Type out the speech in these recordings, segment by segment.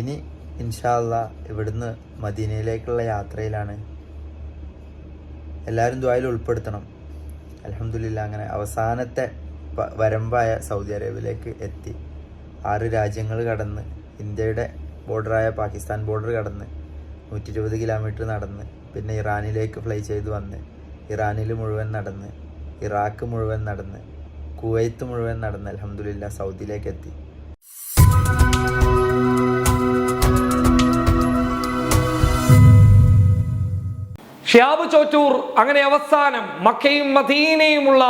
ഇനി ഇൻഷാല്ല ഇവിടുന്ന് മദീനയിലേക്കുള്ള യാത്രയിലാണ്. എല്ലാവരും ദ്വായിൽ ഉൾപ്പെടുത്തണം. അലഹമില്ല അങ്ങനെ അവസാനത്തെ വരമ്പായ സൗദി അറേബ്യയിലേക്ക് എത്തി. ആറ് രാജ്യങ്ങൾ കടന്ന് ഇന്ത്യയുടെ ബോർഡറായ പാകിസ്ഥാൻ ബോർഡർ കടന്ന് നൂറ്റി ഇരുപത് കിലോമീറ്റർ നടന്ന് പിന്നെ ഇറാനിലേക്ക് ഫ്ലൈ ചെയ്ത് വന്ന് ഇറാനിൽ മുഴുവൻ നടന്ന് ഇറാഖ് മുഴുവൻ നടന്ന് കുവൈത്ത് മുഴുവൻ നടന്ന് അലഹമില്ല സൗദിയിലേക്ക് എത്തി. ഷിയാബ് ചോറ്റൂർ അങ്ങനെ അവസാനം മക്കയും മദീനയുമുള്ള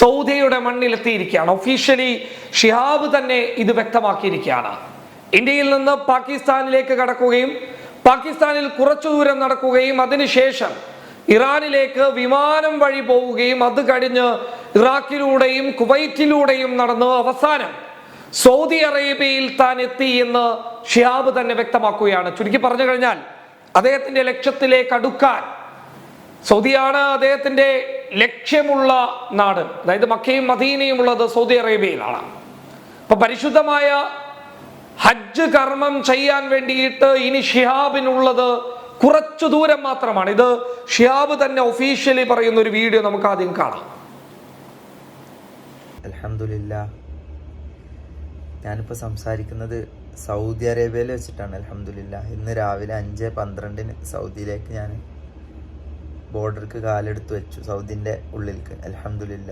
സൗദിയുടെ മണ്ണിലെത്തിയിരിക്കുകയാണ്. ഒഫീഷ്യലി ഷിഹാബ് തന്നെ ഇത് വ്യക്തമാക്കിയിരിക്കുകയാണ്. ഇന്ത്യയിൽ നിന്ന് പാകിസ്ഥാനിലേക്ക് കടക്കുകയും പാകിസ്ഥാനിൽ കുറച്ചു ദൂരം നടക്കുകയും അതിനുശേഷം ഇറാനിലേക്ക് വിമാനം വഴി പോവുകയും അത് കഴിഞ്ഞ് ഇറാഖിലൂടെയും കുവൈറ്റിലൂടെയും നടന്ന് അവസാനം സൗദി അറേബ്യയിൽ താൻ എത്തി എന്ന് ഷിഹാബ് തന്നെ വ്യക്തമാക്കുകയാണ്. ചുരുക്കി പറഞ്ഞു കഴിഞ്ഞാൽ അദ്ദേഹത്തിന്റെ ലക്ഷ്യത്തിലേക്ക് അടുക്കാൻ സൗദിയാണ് അദ്ദേഹത്തിന്റെ ലക്ഷ്യമുള്ള നാട്. അതായത് മക്കയും മദീനയും ഉള്ളത് സൗദി അറേബ്യയിലാണ്. അപ്പൊ പരിശുദ്ധമായ ഹജ്ജ് കർമ്മം ചെയ്യാൻ വേണ്ടിയിട്ട് ഇനി ഷിഹാബിനുള്ളത് കുറച്ചു ദൂരം മാത്രമാണ്. ഇത് ഷിഹാബ് തന്നെ ഒഫീഷ്യലി പറയുന്ന ഒരു വീഡിയോ നമുക്ക് ആദ്യം കാണാം. അലഹമില്ല ഞാനിപ്പോൾ സംസാരിക്കുന്നത് സൗദി അറേബ്യയിൽ വെച്ചിട്ടാണ്. അലഹമില്ല ഇന്ന് രാവിലെ അഞ്ച് പന്ത്രണ്ടിന് സൗദിയിലേക്ക് ഞാൻ ബോർഡർക്ക് കാലെടുത്ത് വെച്ചു. സൗദിന്റെ ഉള്ളിലേക്ക് അലഹമില്ല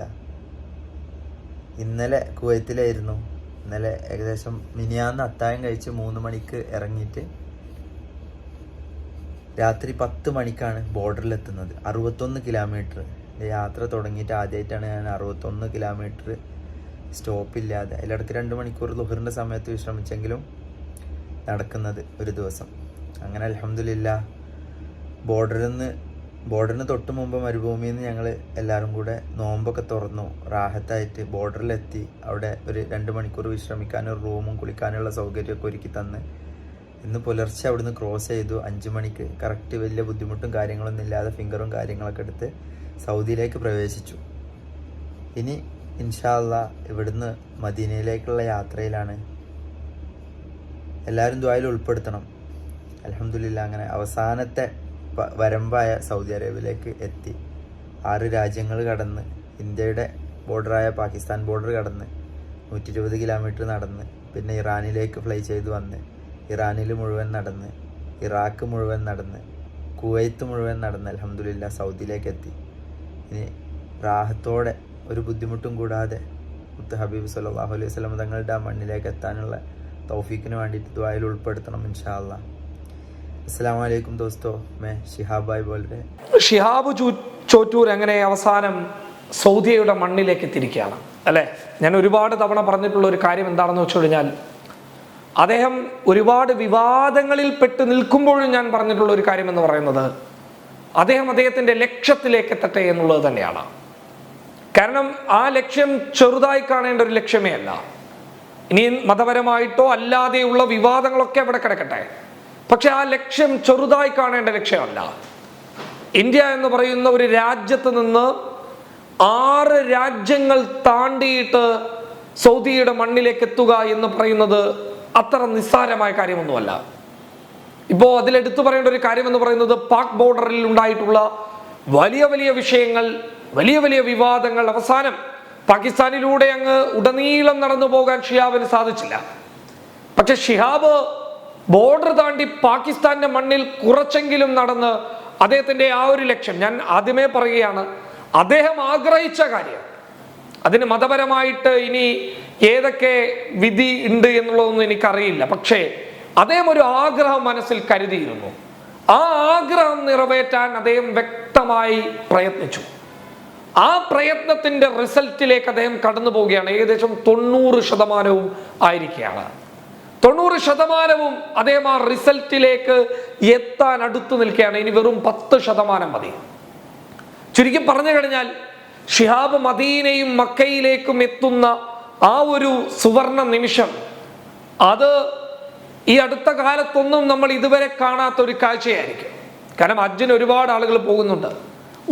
ഇന്നലെ കുവൈത്തിലായിരുന്നു. ഇന്നലെ ഏകദേശം മിനിയാന്ന് അത്തായം കഴിച്ച് മൂന്ന് മണിക്ക് ഇറങ്ങിയിട്ട് രാത്രി പത്ത് മണിക്കാണ് ബോർഡറിലെത്തുന്നത്. അറുപത്തൊന്ന് കിലോമീറ്റർ. യാത്ര തുടങ്ങിയിട്ട് ആദ്യമായിട്ടാണ് ഞാൻ അറുപത്തൊന്ന് കിലോമീറ്റർ സ്റ്റോപ്പില്ലാതെ അതിലിടയ്ക്ക് രണ്ട് മണിക്കൂർ ലുഹറിന്റെ സമയത്ത് വിശ്രമിച്ചെങ്കിലും നടക്കുന്നത് ഒരു ദിവസം. അങ്ങനെ അലഹമില്ല ബോർഡറിൽ നിന്ന് ബോർഡറിന് തൊട്ട് മുമ്പ് മരുഭൂമിയിൽ നിന്ന് ഞങ്ങൾ എല്ലാവരും കൂടെ നോമ്പൊക്കെ തുറന്നു. റാഹത്തായിട്ട് ബോർഡറിലെത്തി. അവിടെ ഒരു രണ്ട് മണിക്കൂർ വിശ്രമിക്കാനും ഒരു റൂമും കുളിക്കാനുള്ള സൗകര്യമൊക്കെ ഒരുക്കി തന്ന്. ഇന്ന് പുലർച്ചെ അവിടുന്ന് ക്രോസ് ചെയ്തു. അഞ്ച് മണിക്ക് കറക്റ്റ് വലിയ ബുദ്ധിമുട്ടും കാര്യങ്ങളൊന്നും ഇല്ലാതെ ഫിംഗറും കാര്യങ്ങളൊക്കെ എടുത്ത് സൗദിയിലേക്ക് പ്രവേശിച്ചു. ഇനി ഇൻഷാല്ല ഇവിടുന്ന് മദീനയിലേക്കുള്ള യാത്രയിലാണ്. എല്ലാവരും ദ്വായിൽ ഉൾപ്പെടുത്തണം. അലഹമില്ല അങ്ങനെ അവസാനത്തെ വരമ്പായ സൗദി അറേബ്യയിലേക്ക് എത്തി. ആറ് രാജ്യങ്ങൾ കടന്ന് ഇന്ത്യയുടെ ബോർഡറായ പാകിസ്ഥാൻ ബോർഡർ കടന്ന് നൂറ്റി ഇരുപത് കിലോമീറ്റർ നടന്ന് പിന്നെ ഇറാനിലേക്ക് ഫ്ലൈ ചെയ്ത് വന്ന് ഇറാനിൽ മുഴുവൻ നടന്ന് ഇറാഖ് മുഴുവൻ നടന്ന് കുവൈത്ത് മുഴുവൻ നടന്ന് അലഹമില്ല സൗദിയിലേക്ക് എത്തി. ഇനി റാഹത്തോടെ ഒരു ബുദ്ധിമുട്ടും കൂടാതെ മുത്ത് ഹബീബ് സല്ലാഹു അലൈഹി സ്വലം തങ്ങളുടെ ആ മണ്ണിലേക്ക് എത്താനുള്ള തൗഫീക്കിന് വേണ്ടിയിട്ട് ദ്വായിൽ ഉൾപ്പെടുത്തണം ഇൻഷാ അല്ലാ അസ്സലാമലൈക്കും ദോസ്തോ. മേ ഷിഹാബായ് പോലെ ഷിഹാബ് ചോറ്റൂർ എങ്ങനെ അവസാനം സൗദിയുടെ മണ്ണിലേക്ക് എത്തിയിരിക്കുകയാണ്? അല്ലേ? ഞാൻ ഒരുപാട് തവണ പറഞ്ഞിട്ടുള്ള ഒരു കാര്യം എന്താണെന്ന് വെച്ചു കഴിഞ്ഞാൽ അദ്ദേഹം ഒരുപാട് വിവാദങ്ങളിൽ പെട്ട് നിൽക്കുമ്പോഴും ഞാൻ പറഞ്ഞിട്ടുള്ള ഒരു കാര്യം എന്ന് പറയുന്നത് അദ്ദേഹം അദ്ദേഹത്തിന്റെ ലക്ഷ്യത്തിലേക്ക് എത്തട്ടെ എന്നുള്ളത് തന്നെയാണ്. കാരണം ആ ലക്ഷ്യം ചെറുതായി കാണേണ്ട ഒരു ലക്ഷ്യമേ അല്ല. ഇനി മതപരമായിട്ടോ അല്ലാതെയുള്ള വിവാദങ്ങളൊക്കെ അവിടെ കിടക്കട്ടെ. പക്ഷെ ആ ലക്ഷ്യം ചെറുതായി കാണേണ്ട ലക്ഷ്യമല്ല. ഇന്ത്യ എന്ന് പറയുന്ന ഒരു രാജ്യത്ത് നിന്ന് ആറ് രാജ്യങ്ങൾ താണ്ടിയിട്ട് സൗദിയുടെ മണ്ണിലേക്ക് എത്തുക എന്ന് പറയുന്നത് അത്ര നിസ്സാരമായ കാര്യമൊന്നുമല്ല. ഇപ്പോൾ അതിലെടുത്തു പറയേണ്ട ഒരു കാര്യം എന്ന് പറയുന്നത് പാക് ബോർഡറിൽ ഉണ്ടായിട്ടുള്ള വലിയ വലിയ വിഷയങ്ങൾ വലിയ വലിയ വിവാദങ്ങൾ അവസാനം പാകിസ്ഥാനിലൂടെ അങ്ങ് ഉടനീളം നടന്നു പോകാൻ ഷിഹാബിന് സാധിച്ചില്ല. പക്ഷെ ഷിഹാബ് ബോർഡർ താണ്ടി പാകിസ്ഥാന്റെ മണ്ണിൽ കുറച്ചെങ്കിലും നടന്ന് അദ്ദേഹത്തിന്റെ ആ ഒരു ലക്ഷ്യം. ഞാൻ ആദ്യമേ പറയുകയാണ് അദ്ദേഹം ആഗ്രഹിച്ച കാര്യം. അതിന് മതപരമായിട്ട് ഇനി ഏതൊക്കെ വിധി ഉണ്ട് എന്നുള്ളതൊന്നും എനിക്കറിയില്ല. പക്ഷേ അദ്ദേഹം ഒരു ആഗ്രഹം മനസ്സിൽ കരുതിയിരുന്നു. ആ ആഗ്രഹം നിറവേറ്റാൻ അദ്ദേഹം വ്യക്തമായി പ്രയത്നിച്ചു. ആ പ്രയത്നത്തിന്റെ റിസൾട്ടിലേക്ക് അദ്ദേഹം കടന്നു പോവുകയാണ് ഏകദേശം തൊണ്ണൂറ് ശതമാനവും ആയിരിക്കുകയാണ്. തൊണ്ണൂറ് ശതമാനവും അദ്ദേഹം റിസൾട്ടിലേക്ക് എത്താൻ അടുത്തു നിൽക്കുകയാണ്. ഇനി വെറും പത്ത് ശതമാനം മതി. ചുരുക്കി പറഞ്ഞു കഴിഞ്ഞാൽ ഷിഹാബ് മദീനയും മക്കയിലേക്കും എത്തുന്ന ആ ഒരു സുവർണ നിമിഷം അത് ഈ അടുത്ത കാലത്തൊന്നും നമ്മൾ ഇതുവരെ കാണാത്ത ഒരു കാഴ്ചയായിരിക്കും. കാരണം അജ്ജിന് ഒരുപാട് ആളുകൾ പോകുന്നുണ്ട്.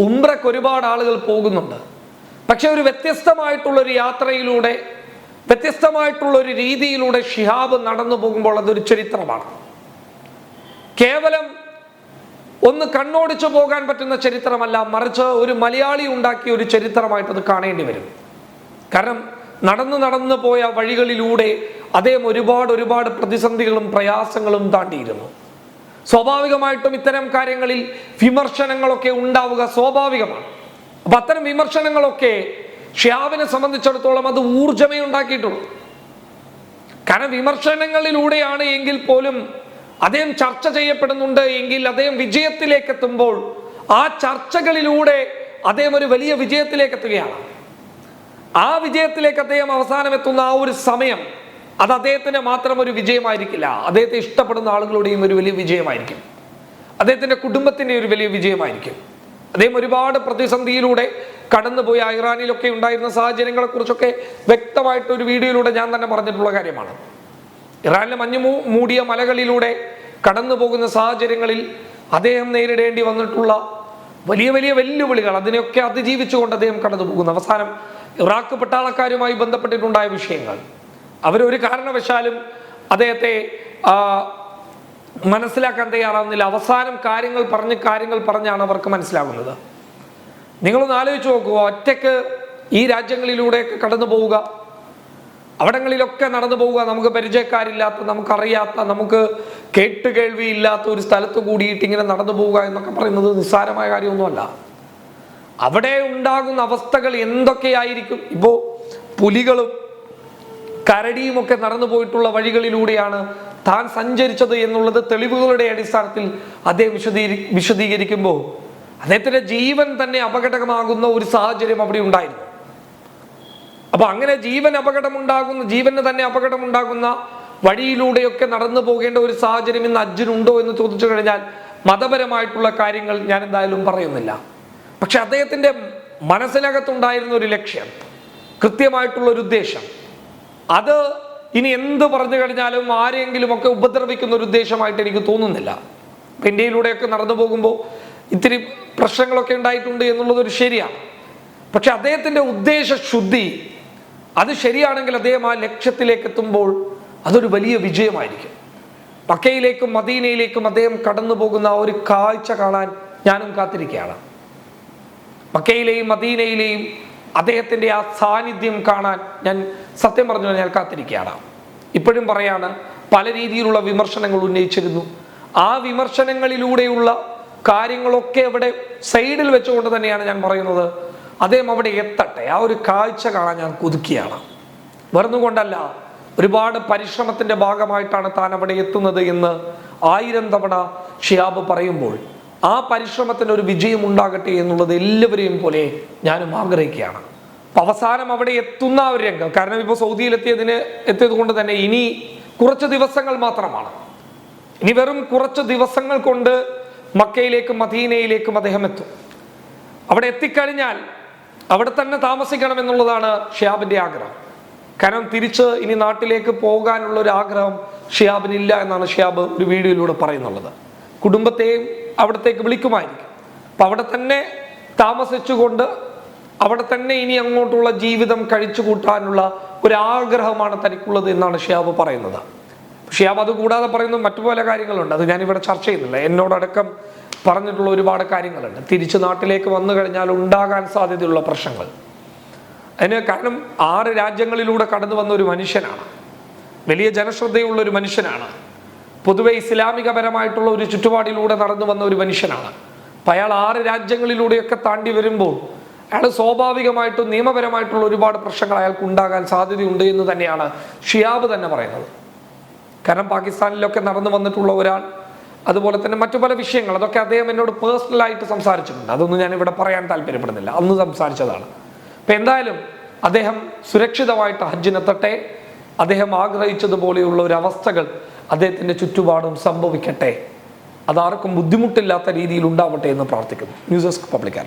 ഉംറയ്ക്ക് ഒരുപാട് ആളുകൾ പോകുന്നുണ്ട്. പക്ഷെ ഒരു വ്യത്യസ്തമായിട്ടുള്ള ഒരു യാത്രയിലൂടെ വ്യത്യസ്തമായിട്ടുള്ള ഒരു രീതിയിലൂടെ ഷിഹാബ് നടന്നു പോകുമ്പോൾ അതൊരു ചരിത്രമാണ്. കേവലം ഒന്ന് കണ്ണോടിച്ചു പോകാൻ പറ്റുന്ന ചരിത്രമല്ല മറിച്ച് ഒരു മലയാളി ഉണ്ടാക്കിയ ഒരു ചരിത്രമായിട്ട് അത് കാണേണ്ടി വരും. കാരണം നടന്നു നടന്നു പോയ വഴികളിലൂടെ അദ്ദേഹം ഒരുപാട് ഒരുപാട് പ്രതിസന്ധികളും പ്രയാസങ്ങളും താണ്ടിയിരുന്നു. സ്വാഭാവികമായിട്ടും ഇത്തരം കാര്യങ്ങളിൽ വിമർശനങ്ങളൊക്കെ ഉണ്ടാവുക സ്വാഭാവികമാണ്. അപ്പൊ അത്തരം വിമർശനങ്ങളൊക്കെ ഷിയാബിനെ സംബന്ധിച്ചിടത്തോളം അത് ഊർജമേ ഉണ്ടാക്കിയിട്ടുള്ളൂ. കാരണം വിമർശനങ്ങളിലൂടെയാണ് എങ്കിൽ പോലും അദ്ദേഹം ചർച്ച ചെയ്യപ്പെടുന്നുണ്ട് എങ്കിൽ അദ്ദേഹം വിജയത്തിലേക്ക് എത്തുമ്പോൾ ആ ചർച്ചകളിലൂടെ അദ്ദേഹം ഒരു വലിയ വിജയത്തിലേക്ക് എത്തുകയാണ് ആ വിജയത്തിലേക്ക് അദ്ദേഹം അവസാനം എത്തുന്ന ആ ഒരു സമയം അത് അദ്ദേഹത്തിന് മാത്രം ഒരു വിജയമായിരിക്കില്ല. അദ്ദേഹത്തെ ഇഷ്ടപ്പെടുന്ന ആളുകളുടെയും ഒരു വലിയ വിജയമായിരിക്കും. അദ്ദേഹത്തിന്റെ കുടുംബത്തിന്റെ ഒരു വലിയ വിജയമായിരിക്കും. അദ്ദേഹം ഒരുപാട് പ്രതിസന്ധിയിലൂടെ കടന്നുപോയി ഇറാനിലൊക്കെ ഉണ്ടായിരുന്ന സാഹചര്യങ്ങളെ കുറിച്ചൊക്കെ വ്യക്തമായിട്ട് ഒരു വീഡിയോയിലൂടെ ഞാൻ തന്നെ പറഞ്ഞിട്ടുള്ള കാര്യമാണ്. ഇറാനിലെ മഞ്ഞു മൂടിയ മലകളിലൂടെ കടന്നു പോകുന്ന സാഹചര്യങ്ങളിൽ അദ്ദേഹം നേരിടേണ്ടി വന്നിട്ടുള്ള വലിയ വലിയ വെല്ലുവിളികൾ അതിനെയൊക്കെ അതിജീവിച്ചുകൊണ്ട് അദ്ദേഹം കടന്നു പോകുന്നു അവസാനം ഇറാഖ് പട്ടാളക്കാരുമായി ബന്ധപ്പെട്ടിട്ടുണ്ടായ വിഷയങ്ങൾ. അവരൊരു കാരണവശാലും അദ്ദേഹത്തെ മനസ്സിലാക്കാൻ തയ്യാറാവുന്നില്ല. അവസാനം കാര്യങ്ങൾ പറഞ്ഞ് കാര്യങ്ങൾ പറഞ്ഞാണ് അവർക്ക് മനസ്സിലാകുന്നത്. നിങ്ങളൊന്ന് ആലോചിച്ച് നോക്കുക ഒറ്റയ്ക്ക് ഈ രാജ്യങ്ങളിലൂടെയൊക്കെ കടന്നു പോവുക. അവിടങ്ങളിലൊക്കെ നടന്നു പോവുക. നമുക്ക് പരിചയക്കാരില്ലാത്ത നമുക്കറിയാത്ത നമുക്ക് കേട്ട് കേൾവിയില്ലാത്ത ഒരു സ്ഥലത്ത് കൂടിയിട്ട് ഇങ്ങനെ നടന്നു പോവുക എന്നൊക്കെ പറയുന്നത് നിസ്സാരമായ കാര്യമൊന്നുമല്ല. അവിടെ ഉണ്ടാകുന്ന അവസ്ഥകൾ എന്തൊക്കെയായിരിക്കും? ഇപ്പോൾ പുലികളും കരടിയും ഒക്കെ നടന്നു പോയിട്ടുള്ള വഴികളിലൂടെയാണ് താൻ സഞ്ചരിച്ചത് എന്നുള്ളത് തെളിവുകളുടെ അടിസ്ഥാനത്തിൽ അദ്ദേഹം വിശദീകരി വിശദീകരിക്കുമ്പോൾ അദ്ദേഹത്തിന്റെ ജീവൻ തന്നെ അപകടമാകുന്ന ഒരു സാഹചര്യം അവിടെ ഉണ്ടായിരുന്നു. അപ്പൊ അങ്ങനെ ജീവൻ അപകടമുണ്ടാകുന്ന ജീവന് തന്നെ അപകടമുണ്ടാകുന്ന വഴിയിലൂടെയൊക്കെ നടന്നു പോകേണ്ട ഒരു സാഹചര്യം ഇന്ന് അജ്ജനുണ്ടോ എന്ന് ചോദിച്ചു കഴിഞ്ഞാൽ മതപരമായിട്ടുള്ള കാര്യങ്ങൾ ഞാൻ എന്തായാലും പറയുന്നില്ല. പക്ഷെ അദ്ദേഹത്തിന്റെ മനസ്സിനകത്തുണ്ടായിരുന്ന ഒരു ലക്ഷ്യം കൃത്യമായിട്ടുള്ള ഒരു ഉദ്ദേശം. അത് ഇനി എന്ത് പറഞ്ഞു കഴിഞ്ഞാലും ആരെങ്കിലും ഒക്കെ ഉപദ്രവിക്കുന്ന ഒരു ഉദ്ദേശമായിട്ട് എനിക്ക് തോന്നുന്നില്ല. ഇന്ത്യയിലൂടെയൊക്കെ നടന്നു പോകുമ്പോൾ ഇത്തിരി പ്രശ്നങ്ങളൊക്കെ ഉണ്ടായിട്ടുണ്ട് എന്നുള്ളത് ഒരു ശരിയാണ്. പക്ഷെ അദ്ദേഹത്തിന്റെ ഉദ്ദേശ ശുദ്ധി അത് ശരിയാണെങ്കിൽ അദ്ദേഹം ആ ലക്ഷ്യത്തിലേക്ക് എത്തുമ്പോൾ അതൊരു വലിയ വിജയമായിരിക്കും. മക്കയിലേക്കും മദീനയിലേക്കും അദ്ദേഹം കടന്നു പോകുന്ന ആ ഒരു കാഴ്ച കാണാൻ ഞാനും കാത്തിരിക്കുകയാണ്. മക്കയിലെയും മദീനയിലെയും അദ്ദേഹത്തിന്റെ ആ സാന്നിധ്യം കാണാൻ ഞാൻ സത്യം പറഞ്ഞു കഴിഞ്ഞാൽ കാത്തിരിക്കുകയാണ്. ഇപ്പോഴും പറയാണ് പല രീതിയിലുള്ള വിമർശനങ്ങൾ ഉന്നയിച്ചിരുന്നു. ആ വിമർശനങ്ങളിലൂടെയുള്ള കാര്യങ്ങളൊക്കെ അവിടെ സൈഡിൽ വെച്ചുകൊണ്ട് തന്നെയാണ് ഞാൻ പറയുന്നത്. അദ്ദേഹം അവിടെ എത്തട്ടെ. ആ ഒരു കാഴ്ച കാണാൻ ഞാൻ കുതുക്കിയാണ്. വെറുന്നുകൊണ്ടല്ല ഒരുപാട് പരിശ്രമത്തിന്റെ ഭാഗമായിട്ടാണ് താൻ അവിടെ എത്തുന്നത് എന്ന് ആയിരം തവണ ഷിയാബ് പറയുമ്പോൾ ആ പരിശ്രമത്തിന് ഒരു വിജയം ഉണ്ടാകട്ടെ എന്നുള്ളത് എല്ലാവരെയും പോലെ ഞാനും ആഗ്രഹിക്കുകയാണ്. അപ്പം അവസാനം അവിടെ എത്തുന്ന ഒരു രംഗം. കാരണം ഇപ്പോൾ സൗദിയിൽ എത്തിയതിന് എത്തിയത് കൊണ്ട് തന്നെ ഇനി കുറച്ച് ദിവസങ്ങൾ മാത്രമാണ്. ഇനി വെറും കുറച്ച് ദിവസങ്ങൾ കൊണ്ട് മക്കയിലേക്കും മദീനയിലേക്കും അദ്ദേഹം എത്തും. അവിടെ എത്തിക്കഴിഞ്ഞാൽ അവിടെ തന്നെ താമസിക്കണം എന്നുള്ളതാണ് ഷിയാബിന്റെ ആഗ്രഹം. കാരണം തിരിച്ച് ഇനി നാട്ടിലേക്ക് പോകാനുള്ള ഒരു ആഗ്രഹം ഷിയാബിനില്ല എന്നാണ് ഷിയാബ് ഒരു വീഡിയോയിലൂടെ പറയുന്നുള്ളത്. കുടുംബത്തെയും അവിടത്തേക്ക് വിളിക്കുമായിരിക്കും. അപ്പൊ അവിടെ തന്നെ താമസിച്ചുകൊണ്ട് അവിടെ തന്നെ ഇനി അങ്ങോട്ടുള്ള ജീവിതം കഴിച്ചു കൂട്ടാനുള്ള ഒരു ആഗ്രഹമാണ് തനിക്കുള്ളത് എന്നാണ് ഷിയാബ് പറയുന്നത്. ഷിയാബ് അത് കൂടാതെ പറയുന്ന മറ്റു പല കാര്യങ്ങളുണ്ട്. അത് ഞാനിവിടെ ചർച്ച ചെയ്യുന്നില്ല. എന്നോടടക്കം പറഞ്ഞിട്ടുള്ള ഒരുപാട് കാര്യങ്ങളുണ്ട്. തിരിച്ചു നാട്ടിലേക്ക് വന്നു കഴിഞ്ഞാൽ ഉണ്ടാകാൻ സാധ്യതയുള്ള പ്രശ്നങ്ങൾ. അതിന് കാരണം ആറ് രാജ്യങ്ങളിലൂടെ കടന്നു വന്ന ഒരു മനുഷ്യനാണ്. വലിയ ജനശ്രദ്ധയുള്ള ഒരു മനുഷ്യനാണ്. പൊതുവെ ഇസ്ലാമികപരമായിട്ടുള്ള ഒരു ചുറ്റുപാടിലൂടെ നടന്നു വന്ന ഒരു മനുഷ്യനാണ്. അപ്പം അയാൾ ആറ് രാജ്യങ്ങളിലൂടെയൊക്കെ താണ്ടി വരുമ്പോൾ അയാൾ സ്വാഭാവികമായിട്ടും നിയമപരമായിട്ടുള്ള ഒരുപാട് പ്രശ്നങ്ങൾ അയാൾക്ക് ഉണ്ടാകാൻ സാധ്യതയുണ്ട് എന്ന് തന്നെയാണ് ഷിയാബ് തന്നെ പറയുന്നത്. കാരണം പാകിസ്ഥാനിലൊക്കെ നടന്നു വന്നിട്ടുള്ള ഒരാൾ അതുപോലെ തന്നെ മറ്റു പല വിഷയങ്ങൾ അതൊക്കെ അദ്ദേഹം എന്നോട് പേഴ്സണലായിട്ട് സംസാരിച്ചിട്ടുണ്ട്. അതൊന്നും ഞാൻ ഇവിടെ പറയാൻ താല്പര്യപ്പെടുന്നില്ല. അന്ന് സംസാരിച്ചതാണ്. അപ്പം എന്തായാലും അദ്ദേഹം സുരക്ഷിതമായിട്ട് ഹജ്ജിനെത്തട്ടെ. അദ്ദേഹം ആഗ്രഹിച്ചതുപോലെയുള്ള ഒരു അവസ്ഥകൾ അദ്ദേഹത്തിന്റെ ചുറ്റുപാടും സംഭവിക്കട്ടെ. അതാർക്കും ബുദ്ധിമുട്ടില്ലാത്ത രീതിയിൽ ഉണ്ടാവട്ടെ എന്ന് പ്രാർത്ഥിക്കുന്നു. News desk public